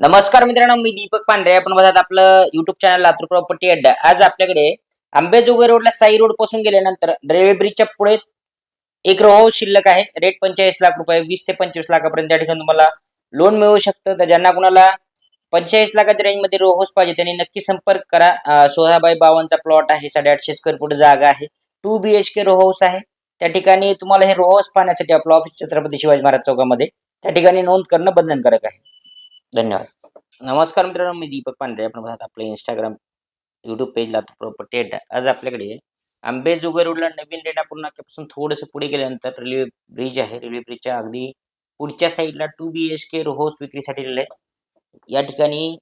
नमस्कार मित्रांनो मी दीपक पांढरे. आपण बघत आपलं युट्यूब चॅनल लातूर प्रॉपर्टी अड्डा आज आपल्याकडे आंबेजोगाई रोडला साई रोडपासून गेल्यानंतर रेल्वे ब्रिजच्या पुढे एक रो शिल्लक आहे. रेट पंचेचाळीस लाख रुपये वीस ते पंचवीस लाखापर्यंत त्या ठिकाणी तुम्हाला लोन मिळू शकतं. तर ज्यांना कुणाला पंचेचाळीस लाखाच्या रेंजमध्ये रो पाहिजे त्यांनी नक्की संपर्क करा. अं, सोळा बाय बावनचा प्लॉट आहे साडेआठशे स्क्वेअर फूट जागा आहे. Two B H K row आहे. त्या ठिकाणी तुम्हाला हे रो पाहण्यासाठी आपलं ऑफिस छत्रपती शिवाजी महाराज चौकामध्ये त्या ठिकाणी नोंद करणं बंधनकारक आहे. धन्यवाद. नमस्कार मित्रांनो मी दीपक पांढरे. आपण पाहत आपलं इंस्टाग्राम यूट्यूब पेजला प्रॉपर्टी डेटा आज आपल्याकडे आंबेजोगाई रोडला नवीन रेणापूर नाक्यापासून थोडंसं पुढे गेल्यानंतर रेल्वे ब्रिज आहे. रेल्वे ब्रिजच्या अगदी पुढच्या साईडला टू बी एच के रोहोस विक्रीसाठी आहे या ठिकाणी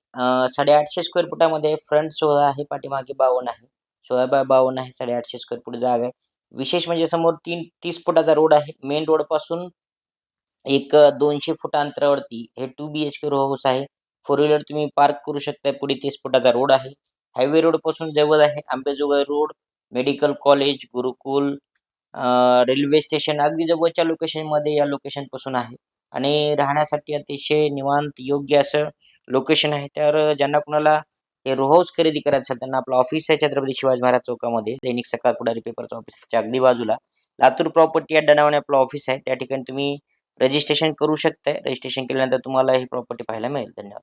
साडेआठशे स्क्वेअर फुटामध्ये फ्रंट सोळा आहे पाठीमागे बावन्न आहे. सोळा बाय बावन्न आहे साडेआठशे स्क्वेअर फूट जागा आहे. विशेष म्हणजे समोर तीन तीस फुटाचा रोड आहे. मेन रोडपासून एक दोनशे फूट अंतरावरती हे two B H K row house आहे. फोर व्हीलर तुम्ही पार्क करू शकता पुढे तीस फुटाचा रोड आहे. हायवे रोडपासून जवळ आहे. Ambajogai road medical college Gurukul railway station अगदी जवळच्या लोकेशनमध्ये या लोकेशनपासून आहे. आणि राहण्यासाठी अतिशय निवांत योग्य असं लोकेशन आहे. तर ज्यांना कुणाला हे रो हाऊस खरेदी करायचं असेल त्यांना आपलं ऑफिस आहे छत्रपती शिवाजी महाराज चौकामध्ये. दैनिक सकाळ पुढारी पेपरचं ऑफिसच्या अगदी बाजूला. लातूर प्रॉपर्टी या डनावणे आपलं ऑफिस आहे. त्या ठिकाणी तुम्ही रजिस्ट्रेशन करू शकताय. रजिस्ट्रेशन केल्यानंतर तुम्हाला ही प्रॉपर्टी पाहायला मिळेल. धन्यवाद.